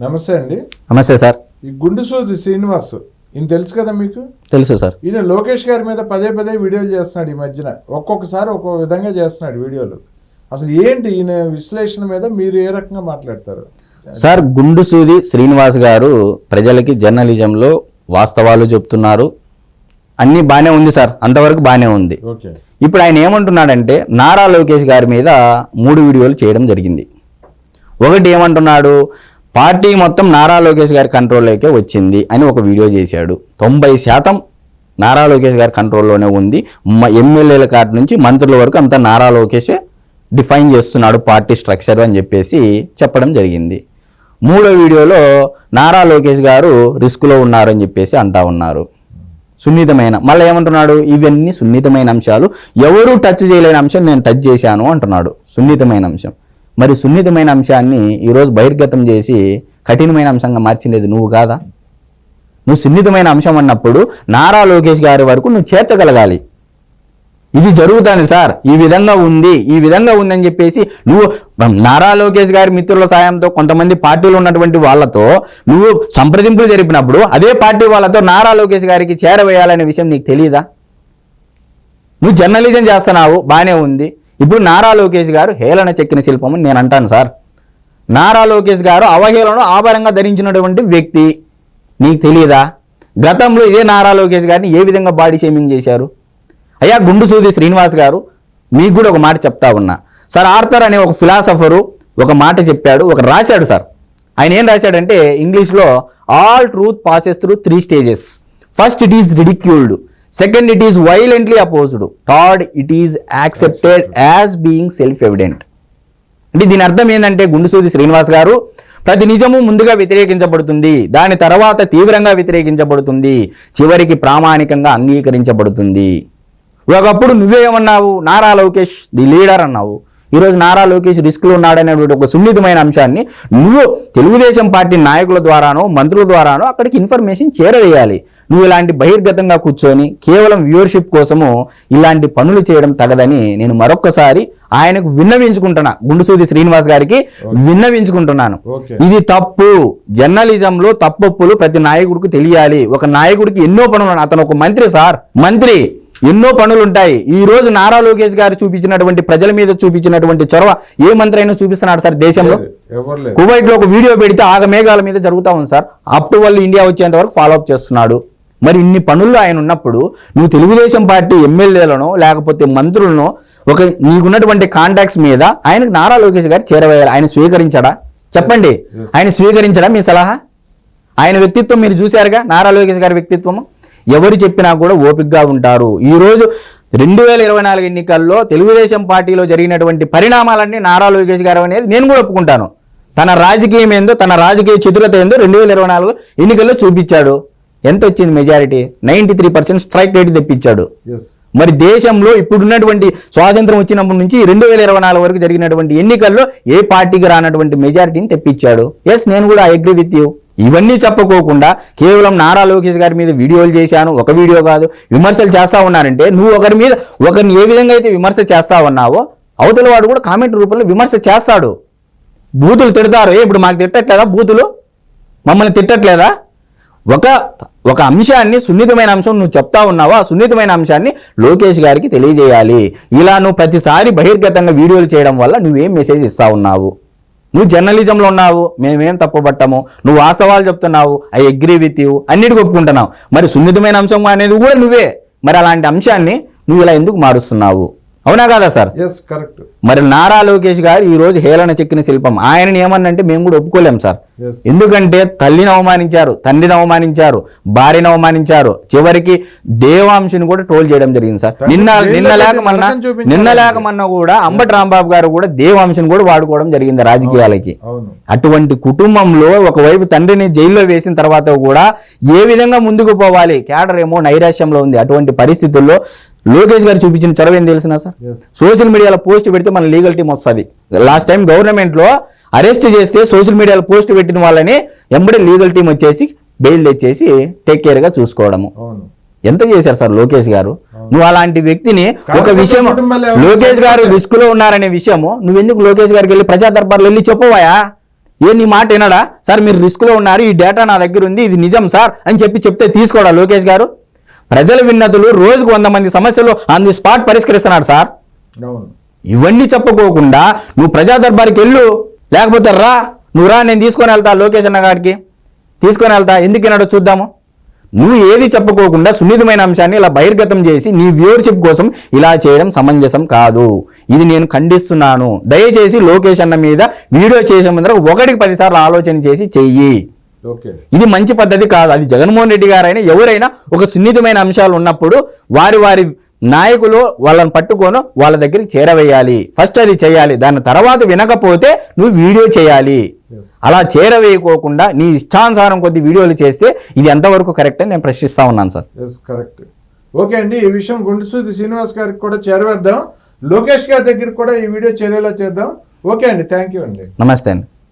నమస్తే అండి. నమస్తే సార్. ఈ గుండుసూది శ్రీనివాస్ ఈయన తెలుసు కదా మీకు? తెలుసు సార్. ఈయన లోకేష్ గారి మీద పదే పదే వీడియోలు చేస్తున్నాడు ఈ మధ్యన. ఒక్కొక్కసారి ఒక్కొక్క విధంగా చేస్తున్నాడు వీడియోలు. అసలు ఏంటి ఈయన విశ్లేషణ మీద మీరు ఏ రకంగా మాట్లాడతారు? సార్ గుండు సూది శ్రీనివాస్ గారు ప్రజలకి జర్నలిజంలో వాస్తవాలు చెప్తున్నారు. అన్నీ బాగానే ఉంది సార్. అంతవరకు బాగానే ఉంది. ఇప్పుడు ఆయన ఏమంటున్నాడంటే నారా లోకేష్ గారి మీద మూడు వీడియోలు చేయడం జరిగింది. ఒకటి ఏమంటున్నాడు? పార్టీ మొత్తం నారా లోకేష్ గారి కంట్రోల్లోకే వచ్చింది అని ఒక వీడియో చేశాడు. తొంభై శాతం నారా లోకేష్ గారి కంట్రోల్లోనే ఉంది. ఎమ్మెల్యేల కాటి నుంచి మంత్రుల వరకు అంతా నారా లోకేషే డిఫైన్ చేస్తున్నాడు పార్టీ స్ట్రక్చర్ అని చెప్పేసి చెప్పడం జరిగింది. మూడో వీడియోలో నారా లోకేష్ గారు రిస్క్లో ఉన్నారని చెప్పేసి అంటా ఉన్నారు. సున్నితమైన మళ్ళీ ఏమంటున్నాడు? ఇవన్నీ సున్నితమైన అంశాలు. ఎవరూ టచ్ చేయలేని అంశం నేను టచ్ చేశాను అంటున్నాడు. సున్నితమైన అంశం. మరి సున్నితమైన అంశాన్ని ఈరోజు బహిర్గతం చేసి కఠినమైన అంశంగా మార్చిండేది నువ్వు కాదా? నువ్వు సున్నితమైన అంశం అన్నప్పుడు నారా లోకేష్ గారి వరకు నువ్వు చేర్చగలగాలి. ఇది జరుగుతుంది సార్. ఈ విధంగా ఉంది ఈ విధంగా ఉందని చెప్పేసి నువ్వు నారా లోకేష్ గారి మిత్రుల సాయంతో కొంతమంది పార్టీలు ఉన్నటువంటి వాళ్ళతో నువ్వు సంప్రదింపులు జరిపినప్పుడు అదే పార్టీ వాళ్ళతో నారా లోకేష్ గారికి చేరవేయాలనే విషయం నీకు తెలియదా నువ్వు జర్నలిజం చేస్తున్నావు బాగానే ఉంది. ఇప్పుడు నారా లోకేష్ గారు హేళన చెక్కిన శిల్పం అని నేను అంటాను సార్. నారా లోకేష్ గారు అవహేళన ఆభరంగా ధరించినటువంటి వ్యక్తి. నీకు తెలియదా గతంలో ఇదే నారా లోకేష్ గారిని ఏ విధంగా బాడీ షేమింగ్ చేశారు? అయ్యా గుండు సూది శ్రీనివాస్ గారు మీకు కూడా ఒక మాట చెప్తా ఉన్నా. సార్ ఆర్థర్ అనే ఒక ఫిలాసఫరు ఒక మాట చెప్పాడు ఒక రాశాడు సార్. ఆయన ఏం రాశాడంటే ఇంగ్లీష్లో all truth passes through three stages. First it is ridiculed. Second it is violently opposed third it is accepted as being self evident అంటే దీని అర్థం ఏంటంటే గుండుసూది శ్రీనివాస్ గారు ప్రతి నిజము ముందుగా వ్యతిరేకించబడుతుంది దాని తర్వాత తీవ్రంగా వ్యతిరేకించబడుతుంది చివరికి ప్రామాణికంగా అంగీకరించబడుతుంది. ఒకప్పుడు నువ్వేమన్నావు? నారా లోకేష్ ది లీడర్ అన్నావు. ఈరోజు నారా లోకేష్ రిస్క్లో ఉన్నాడనేటువంటి ఒక సున్నితమైన అంశాన్ని నువ్వు తెలుగుదేశం పార్టీ నాయకుల ద్వారానో మంత్రుల ద్వారానో అక్కడికి ఇన్ఫర్మేషన్ చేరవేయాలి. నువ్వు ఇలాంటి బహిర్గతంగా కూర్చొని కేవలం వ్యూవర్షిప్ కోసము ఇలాంటి పనులు చేయడం తగదని నేను మరొక్కసారి ఆయనకు విన్నవించుకుంటున్నా. గుండుసూది శ్రీనివాస్ గారికి విన్నవించుకుంటున్నాను. ఇది తప్పు. జర్నలిజంలో తప్పొప్పులు ప్రతి నాయకుడికి తెలియాలి. ఒక నాయకుడికి ఎన్నో పనులు. అతను ఒక మంత్రి సార్. మంత్రి. ఎన్నో పనులు ఉంటాయి ఈ రోజు నారా లోకేష్ గారు చూపించినటువంటి ప్రజల మీద చూపించినటువంటి చొరవ ఏ మంత్రి అయినా చూపిస్తున్నాడు సార్ దేశంలో? కువైట్లో ఒక వీడియో పెడితే ఆగ మేఘాల మీద జరుగుతా ఉంది సార్. అప్ టు వాళ్ళు ఇండియా వచ్చేంత వరకు ఫాలో అప్ చేస్తున్నాడు. మరి ఇన్ని పనుల్లో ఆయన ఉన్నప్పుడు నువ్వు తెలుగుదేశం పార్టీ ఎమ్మెల్యేలను లేకపోతే మంత్రులను ఒక నీకున్నటువంటి కాంటాక్ట్స్ మీద ఆయనకు నారా లోకేష్ గారు చేరవేయాలి. ఆయన స్వీకరించడా? చెప్పండి. ఆయన స్వీకరించడా మీ సలహా? ఆయన వ్యక్తిత్వం మీరు చూశారుగా? నారా లోకేష్ గారి వ్యక్తిత్వము? ఎవరు చెప్పినా కూడా ఓపికగా ఉంటారు. ఈ రోజు రెండు వేల ఇరవై నాలుగు ఎన్నికల్లో తెలుగుదేశం పార్టీలో జరిగినటువంటి పరిణామాలన్నీ నారా లోకేష్ గారు అనేది నేను కూడా ఒప్పుకుంటాను. తన రాజకీయం ఏందో తన రాజకీయ చతురత ఏందో రెండు వేల ఇరవై నాలుగు ఎన్నికల్లో చూపించాడు. ఎంత వచ్చింది majority ninety three percent strike rate తెప్పించాడు. మరి దేశంలో ఇప్పుడున్నటువంటి స్వాతంత్రం వచ్చినప్పటి నుంచి రెండు వేల ఇరవై నాలుగు వరకు జరిగినటువంటి ఎన్నికల్లో ఏ పార్టీకి రానటువంటి మెజారిటీని తెప్పించాడు. ఎస్ నేను కూడా ఐ అగ్రి విత్ యూ ఇవన్నీ చెప్పకోకుండా కేవలం నారా లోకేష్ గారి మీద వీడియోలు చేశాను ఒక వీడియో కాదు విమర్శలు చేస్తా ఉన్నారంటే నువ్వు ఒకరి మీద ఒకరిని ఏ విధంగా అయితే విమర్శ చేస్తా ఉన్నావో అవతల వాడు కూడా కామెంట్ రూపంలో విమర్శ చేస్తాడు. బూతులు తిడతారు. ఏ ఇప్పుడు మాకు తిట్టట్లేదా బూతులు? మమ్మల్ని తిట్టట్లేదా? ఒక ఒక అంశాన్ని సున్నితమైన అంశం నువ్వు చెప్తా ఉన్నావా? ఆ సున్నితమైన అంశాన్ని లోకేష్ గారికి తెలియజేయాలి. ఇలా నువ్వు ప్రతిసారి బహిర్గతంగా వీడియోలు చేయడం వల్ల నువ్వేం మెసేజ్ ఇస్తా ఉన్నావు? నువ్వు జర్నలిజంలో ఉన్నావు మేమేం తప్పుపట్టాము. నువ్వు వాస్తవాలు చెప్తున్నావు ఐ అగ్రీ విత్ యూ అన్నిటికీ ఒప్పుకుంటున్నావు. మరి సున్నితమైన అంశం అనేది కూడా నువ్వే. మరి అలాంటి అంశాన్ని నువ్వు ఇలా ఎందుకు మారుస్తున్నావు? అవునా కాదా సార్? కరెక్ట్ మరి నారా లోకేష్ గారు ఈ రోజు హేళన చెక్కిన శిల్పం. ఆయనని ఏమన్నంటే మేము కూడా ఒప్పుకోలేం సార్. ఎందుకంటే తల్లిని అవమానించారు తండ్రిని అవమానించారు భార్యను అవమానించారు. చివరికి దేవాంశని కూడా ట్రోల్ చేయడం జరిగింది సార్. నిన్న నిన్న లేకమన్నా. నిన్న లేకమన్నా కూడా అంబటి రాంబాబు గారు కూడా దేవాంశని కూడా వాడుకోవడం జరిగింది రాజకీయాలకి. అటువంటి కుటుంబంలో ఒకవైపు తండ్రిని జైల్లో వేసిన తర్వాత కూడా ఏ విధంగా ముందుకు పోవాలి క్యాడర్ ఏమో నైరాశ్యంలో ఉంది. అటువంటి పరిస్థితుల్లో లోకేష్ గారు చూపించిన చొరవ ఏం తెలిసిన సార్? సోషల్ మీడియాలో పోస్ట్ పెడితే మన లీగల్ టీం వస్తుంది. లాస్ట్ టైం గవర్నమెంట్లో అరెస్ట్ చేస్తే సోషల్ మీడియాలో పోస్ట్ పెట్టిన వాళ్ళని ఎంబడి లీగల్ టీం వచ్చేసి బెయిల్ తెచ్చేసి టేక్ కేర్గా చూసుకోవడము. ఎంత చేశారు సార్ లోకేష్ గారు? నువ్వు అలాంటి వ్యక్తిని ఒక విషయం లోకేష్ గారు రిస్క్లో ఉన్నారనే విషయము నువ్వెందుకు లోకేష్ గారికి వెళ్ళి ప్రజా దర్బార్లో వెళ్ళి చెప్పవాయా ఏ నీ మాట వినడా? సార్ మీరు రిస్క్లో ఉన్నారు ఈ డేటా నా దగ్గర ఉంది ఇది నిజం సార్ అని చెప్పి చెప్తే తీసుకోడా లోకేష్ గారు? ప్రజల విన్నతులు రోజుకు వంద మంది సమస్యలు ఆన్ ది స్పాట్ పరిష్కరిస్తున్నాడు సార్. ఇవన్నీ చెప్పుకోకుండా నువ్వు ప్రజా దర్బార్కి వెళ్ళు లేకపోతే రా నువ్వు రా నేను తీసుకొని వెళ్తా లోకేష్ అన్న గారికి తీసుకొని వెళ్తా ఎందుకు విన్నాడో చూద్దాము? నువ్వు ఏది చెప్పుకోకుండా సున్నితమైన అంశాన్ని ఇలా బహిర్గతం చేసి నీ వ్యూవర్షిప్ కోసం ఇలా చేయడం సమంజసం కాదు. ఇది నేను ఖండిస్తున్నాను. దయచేసి లోకేష్ అన్న మీద వీడియో చేసే ముందర ఒకటికి పదిసార్లు ఆలోచన చేసి చెయ్యి. ఇది మంచి పద్ధతి కాదు. అది జగన్మోహన్ రెడ్డి గారైనా ఎవరైనా ఒక సున్నితమైన అంశాలు ఉన్నప్పుడు వారి వారి నాయకులు వాళ్ళని పట్టుకొని వాళ్ళ దగ్గరికి చేరవేయాలి. ఫస్ట్ అది చేయాలి. దాని తర్వాత వినకపోతే నువ్వు వీడియో చేయాలి. అలా చేరవేయకోకుండా నీ ఇష్టానుసారం కొద్ది వీడియోలు చేస్తే ఇది ఎంతవరకు కరెక్ట్ అని నేను ప్రశ్నిస్తా ఉన్నాను సార్. కరెక్ట్ ఓకే అండి ఈ విషయం గుండుసూది శ్రీనివాస్ గారికి కూడా చేరవేద్దాం. లోకేష్ గారి దగ్గరికి కూడా ఈ వీడియో చేరేలా చేద్దాం. ఓకే అండి థ్యాంక్ యూ అండి. నమస్తే అండి.